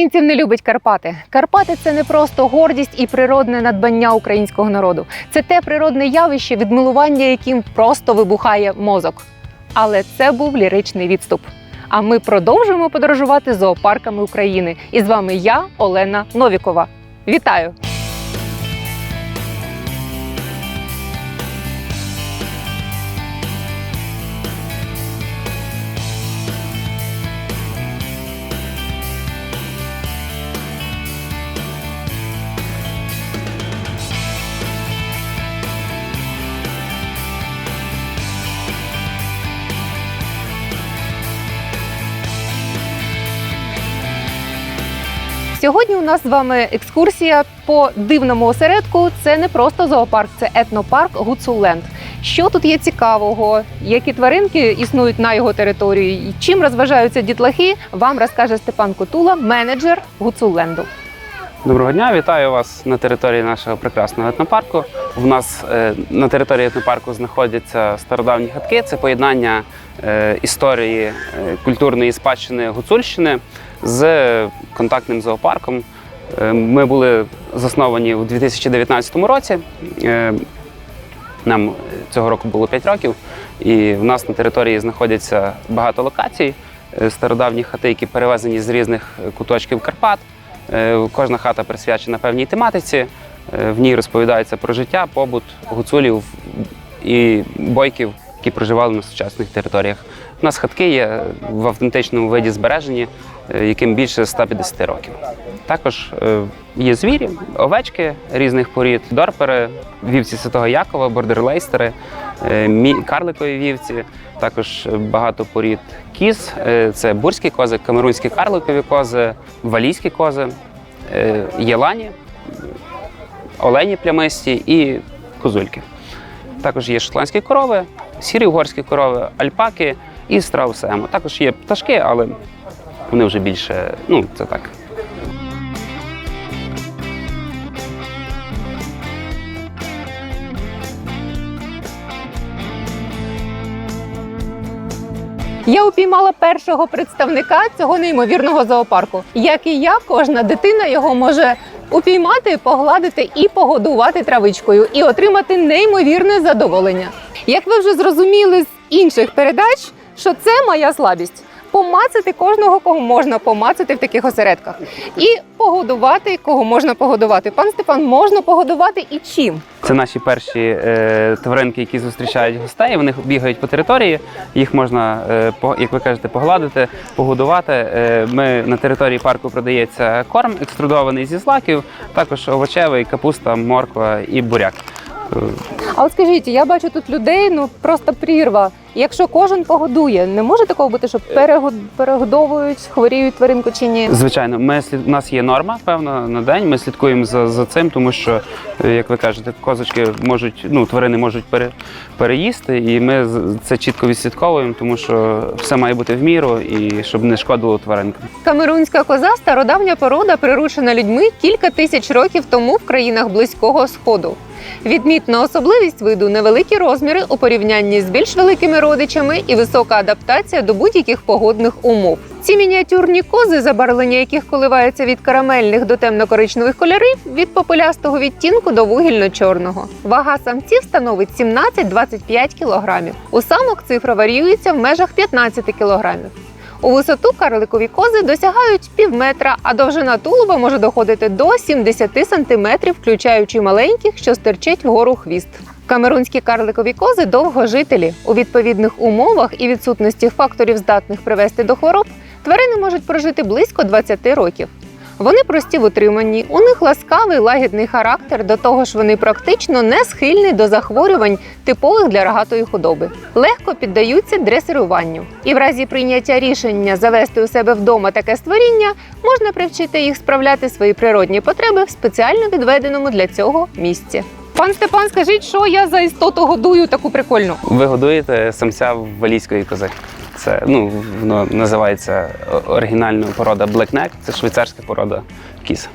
Українців не любить Карпати? Карпати це не просто гордість і природне надбання українського народу. Це те природне явище, відмилування яким просто вибухає мозок. Але це був ліричний відступ. А ми продовжуємо подорожувати зоопарками України. І з вами я, Олена Новікова. Вітаю! Сьогодні у нас з вами екскурсія по дивному осередку. Це не просто зоопарк, це етнопарк Гуцуленд. Що тут є цікавого? Які тваринки існують на його території? і Чим розважаються дітлахи? Вам розкаже Степан Котула, менеджер Гуцуленду. Доброго дня, вітаю вас на території нашого прекрасного етнопарку. У нас е, на території етнопарку знаходяться стародавні хатки. Це поєднання е, історії е, культурної спадщини Гуцульщини з контактним зоопарком. Е, ми були засновані у 2019 році. Е, нам цього року було 5 років, і в нас на території знаходяться багато локацій, е, стародавні хати, які перевезені з різних куточків Карпат. Кожна хата присвячена певній тематиці. В ній розповідається про життя, побут гуцулів і бойків, які проживали на сучасних територіях. У нас хатки є в автентичному виді збережені, е, яким більше 150 років. Також е, є звірі, овечки різних порід, дорпери, вівці Святого Якова, бордерлейстери, е, карликові вівці, також багато порід кіз. Це бурські кози, камерунські карликові кози, валійські кози, єлані, олені плямисті і козульки. Також є шотландські корови, сірі угорські корови, альпаки і страусемо. Також є пташки, але вони вже більше, ну, це так. Я упіймала першого представника цього неймовірного зоопарку. Як і я, кожна дитина його може упіймати, погладити і погодувати травичкою, і отримати неймовірне задоволення. Як ви вже зрозуміли з інших передач, що це моя слабість. Помацати кожного, кого можна помацати в таких осередках, і погодувати, кого можна погодувати. Пан Степан, можна погодувати і чим? Це наші перші е, тваринки, які зустрічають гостей. Вони бігають по території. Їх можна, е, по- як ви кажете, погладити, погодувати. Е, ми на території парку продається корм екструдований зі злаків, також овочевий, капуста, морква і буряк. Е, А от скажіть, я бачу тут людей, ну просто прірва. Якщо кожен погодує, не може такого бути, що перегод- перегодовують, хворіють тваринку чи ні? Звичайно, ми слід- у нас є норма певна на день. Ми слідкуємо за, за цим, тому що, е, як ви кажете, козочки можуть, ну тварини можуть пере, переїсти, і ми з- це чітко відслідковуємо, тому що все має бути в міру і щоб не шкодило тваринкам. Камерунська коза стародавня порода, приручена людьми кілька тисяч років тому в країнах близького сходу. Відмітна особливість виду невеликі розміри у порівнянні з більш великими родичами і висока адаптація до будь-яких погодних умов. Ці мініатюрні кози, забарвлення яких коливається від карамельних до темно-коричневих кольорів, від попелястого відтінку до вугільно-чорного. Вага самців становить 17-25 кілограмів. У самок цифра варіюється в межах 15 кілограмів. У висоту карликові кози досягають пів метра, а довжина тулуба може доходити до 70 сантиметрів, включаючи маленьких, що стирчить вгору хвіст. Камерунські карликові кози довгожителі. У відповідних умовах і відсутності факторів, здатних привести до хвороб, тварини можуть прожити близько 20 років. Вони прості в утриманні, у них ласкавий лагідний характер, до того ж вони практично не схильні до захворювань, типових для рогатої худоби. Легко піддаються дресируванню. І в разі прийняття рішення завести у себе вдома таке створіння, можна привчити їх справляти свої природні потреби в спеціально відведеному для цього місці. Пан Степан, скажіть, що я за істоту годую таку прикольну? Ви годуєте самця валійської кози. Це ну воно називається оригінальна порода Black Neck, це швейцарська порода кіз.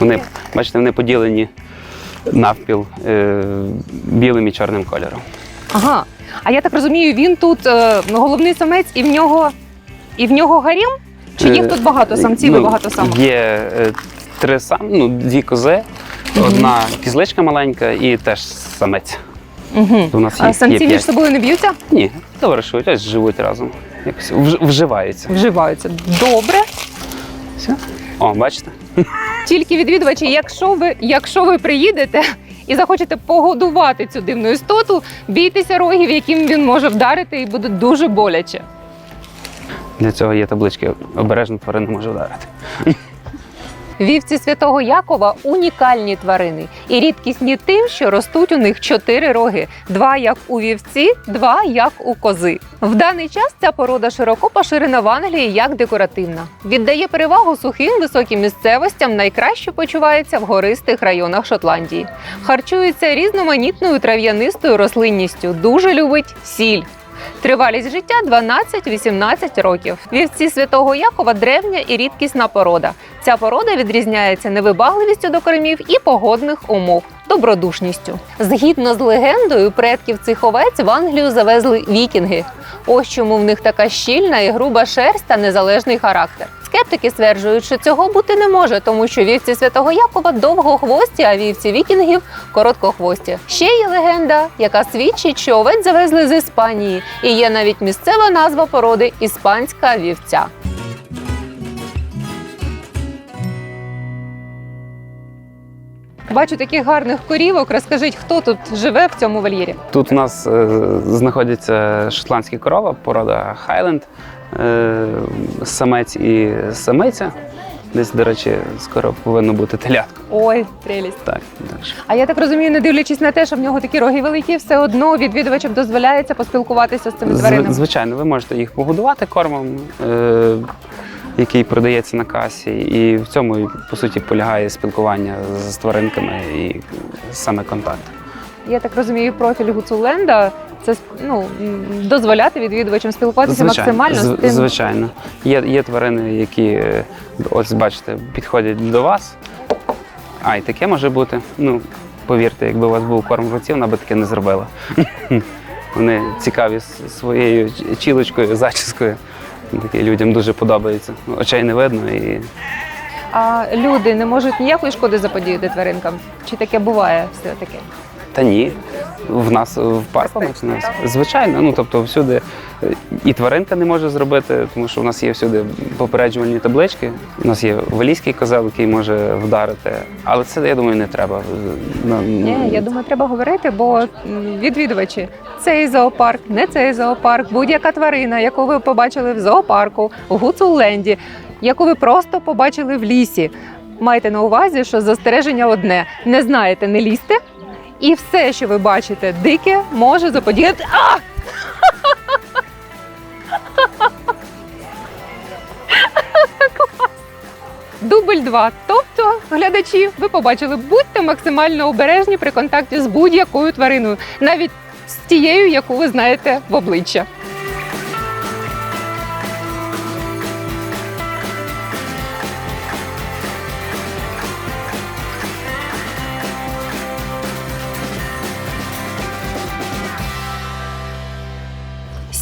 Вони, бачите, вони поділені навпіл е, білим і чорним кольором. Ага. А я так розумію, він тут е, головний самець, і в нього і в нього гарем? Чи їх Е, тут багато самців і ну, багато самок? Є е, три сам, ну, дві кози, одна кізличка маленька і теж самець. Угу. У нас А є, самці є між п'ять. собою не б'ються? Ні, товаришують, ось живуть разом. Якось вж- вживаються. Вживаються. Добре. Все. О, бачите? Тільки відвідувачі, якщо ви, якщо ви приїдете і захочете погодувати цю дивну істоту, бійтеся рогів, яким він може вдарити, і буде дуже боляче. Для цього є таблички. Обережно тварина може вдарити. Вівці святого Якова унікальні тварини і рідкісні тим, що ростуть у них чотири роги: два як у вівці, два як у кози. В даний час ця порода широко поширена в Англії як декоративна. Віддає перевагу сухим високим місцевостям, найкраще почувається в гористих районах Шотландії. Харчується різноманітною трав'янистою рослинністю, дуже любить сіль. Тривалість життя 12-18 років. Вівці святого Якова древня і рідкісна порода. Ця порода відрізняється невибагливістю до кормів і погодних умов, добродушністю. Згідно з легендою, предків цих овець в Англію завезли вікінги. Ось чому в них така щільна і груба шерсть та незалежний характер. Скептики стверджують, що цього бути не може, тому що вівці святого Якова довгохвості, а вівці вікінгів короткохвості. Ще є легенда, яка свідчить, що овець завезли з Іспанії, і є навіть місцева назва породи іспанська вівця. Бачу таких гарних корівок. Розкажіть, хто тут живе в цьому вольєрі? Тут у нас е, знаходяться шотландські корова, порода Хайленд, е, самець і самиця. Десь, до речі, скоро повинно бути телятко. Ой, прелість. Так, так що. А я так розумію, не дивлячись на те, що в нього такі роги великі, все одно відвідувачам дозволяється поспілкуватися з цими Зв- тваринами. Звичайно, ви можете їх погодувати кормом, е, який продається на касі, і в цьому по суті полягає спілкування з тваринками і саме контакт. Я так розумію, профіль Гуцуленда це ну дозволяти відвідувачам спілкуватися максимально з- тим. звичайно. Є, є тварини, які е, ось бачите, підходять до вас. А, і таке може бути. Ну, повірте, якби у вас був корм в руці, вона би таке не зробила. Вони цікаві своєю чілочкою, зачіскою. Таке людям дуже подобається. Очей не видно і А люди не можуть ніякої шкоди заподіяти тваринкам. Чи таке буває все таке? Та ні. В нас в парку нас, звичайно. Ну тобто всюди е, і тваринка не може зробити, тому що в нас є всюди попереджувальні таблички. У нас є валійський козел, який може вдарити. Але це я думаю не треба. Ну, Ні, я думаю, треба говорити, бо відвідувачі цей зоопарк, не цей зоопарк, будь-яка тварина, яку ви побачили в зоопарку, в Гуцулленді, яку ви просто побачили в лісі. Майте на увазі, що застереження одне: не знаєте, не лізьте, і все, що ви бачите, дике, може заподіяти. А! Дубль 2. Тобто, глядачі, ви побачили, будьте максимально обережні при контакті з будь-якою твариною, навіть з тією, яку ви знаєте в обличчя.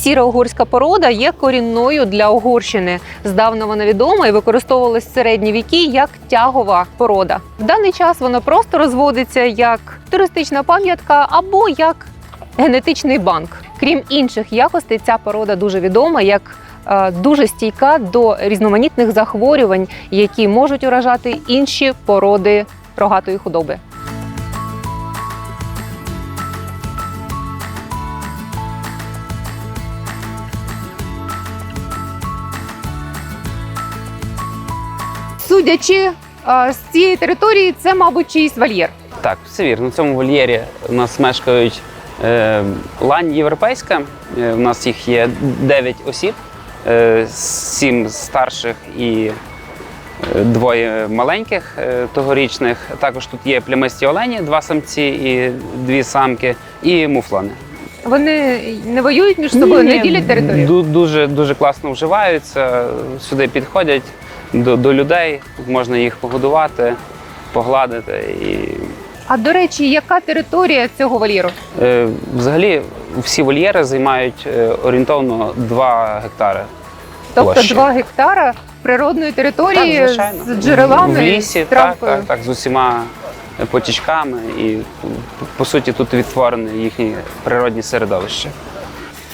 Сіро-угорська порода є корінною для Угорщини. Здавна вона відома і використовувалась в середні віки як тягова порода. В даний час вона просто розводиться як туристична пам'ятка або як генетичний банк. Крім інших якостей, ця порода дуже відома як е, дуже стійка до різноманітних захворювань, які можуть уражати інші породи рогатої худоби. Судячи е, з цієї території, це, мабуть, чийсь вольєр. Так, все вірно. В цьому вольєрі у нас мешкають е, лань європейська. Е, у нас їх є 9 осіб, е, 7 старших і двоє маленьких тогорічних. Також тут є плямисті олені, два самці і дві самки, і муфлони. Вони не воюють між собою, не ділять територію. ду- Дуже, дуже класно вживаються, сюди підходять до, до людей, можна їх погодувати, погладити. І, А до речі, яка територія цього вольєру? е, взагалі всі вольєри займають е, орієнтовно 2 гектари. Тобто Площі. 2 гектара природної території Так, звичайно. з джерелами, в лісі, з так, травкою. так, так, з усіма потічками, і по суті тут відтворене їхнє природні середовище.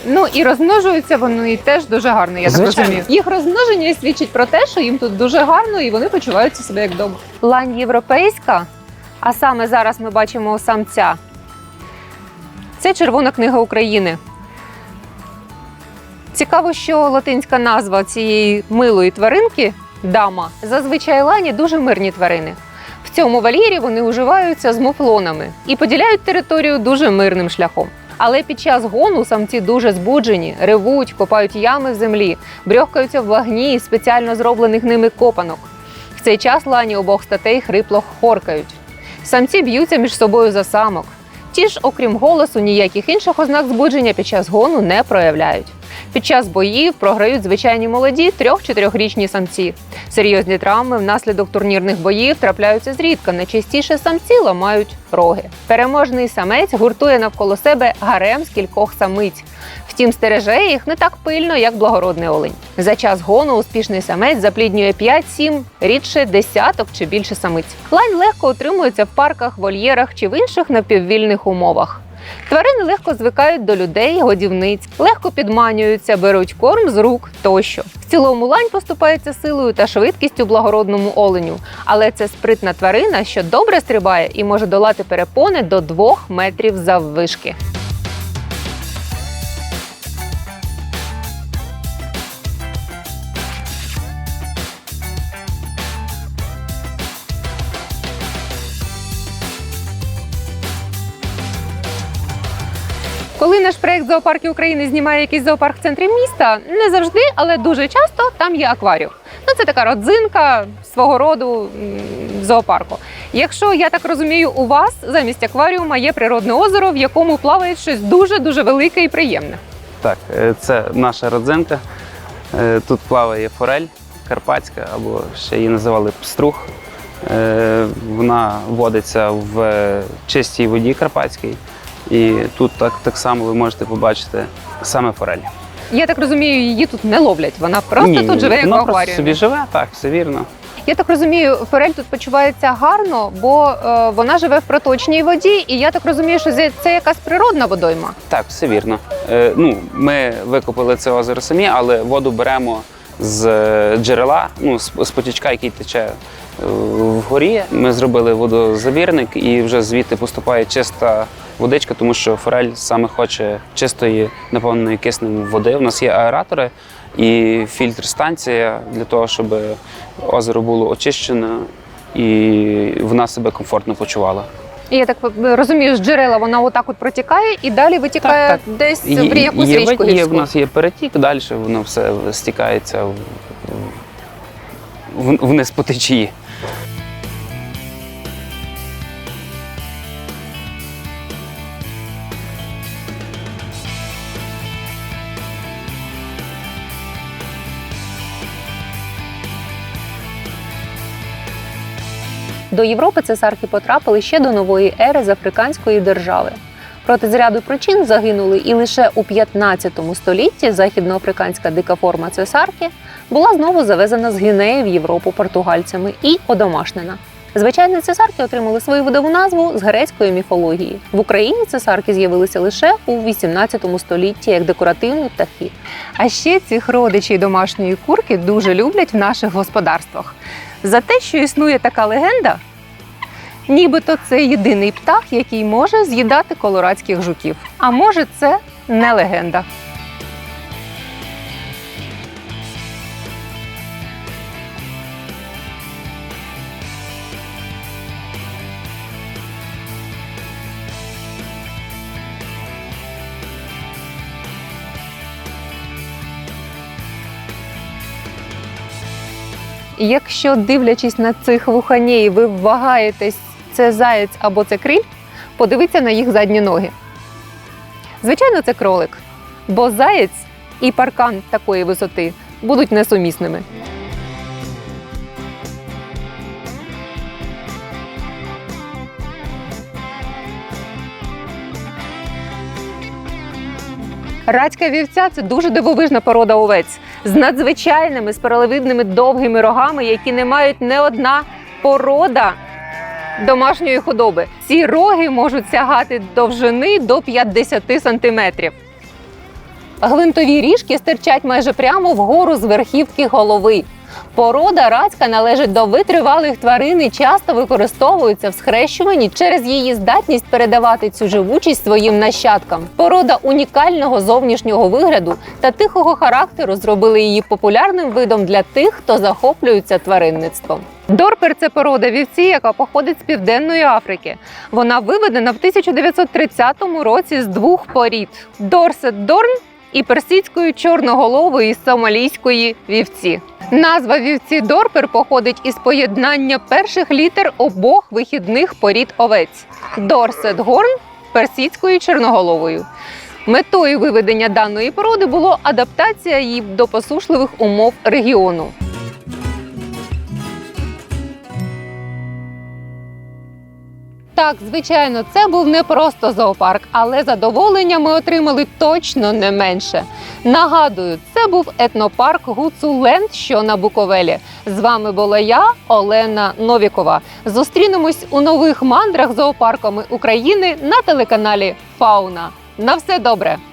Ну і розмножуються вони теж дуже гарно, я так Звичайно. розумію. Їх розмноження свідчить про те, що їм тут дуже гарно і вони почуваються себе як вдома. Лань європейська, а саме зараз ми бачимо самця. Це Червона книга України. Цікаво, що латинська назва цієї милої тваринки дама. Зазвичай лані дуже мирні тварини. В цьому вольєрі вони уживаються з муфлонами і поділяють територію дуже мирним шляхом. Але під час гону самці дуже збуджені, ревуть, копають ями в землі, брьохкаються в вагні із спеціально зроблених ними копанок. В цей час лані обох статей хрипло хоркають. Самці б'ються між собою за самок. Ті ж, окрім голосу, ніяких інших ознак збудження під час гону не проявляють. Під час боїв програють звичайні молоді трьох-чотирьохрічні самці. Серйозні травми внаслідок турнірних боїв трапляються зрідка. Найчастіше самці ламають роги. Переможний самець гуртує навколо себе гарем з кількох самиць. Втім, стереже їх не так пильно, як благородний олень. За час гону успішний самець запліднює 5-7, рідше десяток чи більше самиць. Лань легко утримується в парках, вольєрах чи в інших напіввільних умовах. Тварини легко звикають до людей, годівниць, легко підманюються, беруть корм з рук тощо. В цілому лань поступається силою та швидкістю благородному оленю, але це спритна тварина, що добре стрибає і може долати перепони до 2 метрів заввишки. Коли наш проект зоопарки України знімає якийсь зоопарк в центрі міста, не завжди, але дуже часто там є акваріум. Ну це така родзинка свого роду зоопарку. Якщо я так розумію, у вас замість акваріума є природне озеро, в якому плаває щось дуже дуже велике і приємне. Так, е, це наша родзинка. Е, Тут плаває форель карпатська, або ще її називали пструх. Е, Вона водиться в чистій воді карпатській. І тут так, так само ви можете побачити саме форель. Я так розумію, її тут не ловлять. Вона просто Ні, тут живе як в вона просто собі живе, так, все вірно. Я так розумію, форель тут почувається гарно, бо е, вона живе в проточній воді, і я так розумію, що це це якась природна водойма. Так, все вірно. Е, ну, ми викопали це озеро самі, але воду беремо з е, джерела, ну, з, з потічка, який тече е, вгорі. Ми зробили водозабірник і вже звідти поступає чиста водичка, тому що форель саме хоче чистої, наповненої киснем води. У нас є аератори і фільтр-станція для того, щоб озеро було очищене і вона себе комфортно почувала. І я так розумію, з джерела вона отак от протікає і далі витікає Так, десь Є- в якусь є, річку є, гірську. в нас є перетік, далі воно все стікається в, в, вниз по течії. До Європи цесарки потрапили ще до нової ери з африканської держави. Проти з ряду причин загинули і лише у 15 столітті західноафриканська дика форма цесарки була знову завезена з Гвінеї в Європу португальцями і одомашнена. Звичайні цесарки отримали свою видову назву з грецької міфології. В Україні цесарки з'явилися лише у 18 столітті як декоративні птахи. А ще цих родичів домашньої курки дуже люблять в наших господарствах. За те, що існує така легенда, нібито це єдиний птах, який може з'їдати колорадських жуків. А може, це не легенда. Якщо дивлячись на цих вуханєй, ви вагаєтесь, це заєць або це криль, подивіться на їх задні ноги. Звичайно, це кролик, бо заєць і паркан такої висоти будуть несумісними. Радська вівця це дуже дивовижна порода овець. З надзвичайними спиралевидними довгими рогами, які не мають не одна порода домашньої худоби. Ці роги можуть сягати довжини до 50 сантиметрів. Гвинтові ріжки стирчать майже прямо вгору з верхівки голови. Порода рацька належить до витривалих тварин і часто використовується в схрещуванні через її здатність передавати цю живучість своїм нащадкам. Порода унікального зовнішнього вигляду та тихого характеру зробили її популярним видом для тих, хто захоплюється тваринництвом. Дорпер це порода вівці, яка походить з південної Африки. Вона виведена в 1930 році з двох порід: Дорсет Дорн і персидської чорноголової сомалійської вівці. Назва вівці Дорпер походить із поєднання перших літер обох вихідних порід овець Дорсет Горн персидською чорноголовою. Метою виведення даної породи було адаптація її до посушливих умов регіону. Так, звичайно, це був не просто зоопарк, але задоволення ми отримали точно не менше. Нагадую, це був етнопарк Гуцуленд, що на Буковелі. З вами була я, Олена Новікова. Зустрінемось у нових мандрах зоопарками України на телеканалі Фауна. На все добре!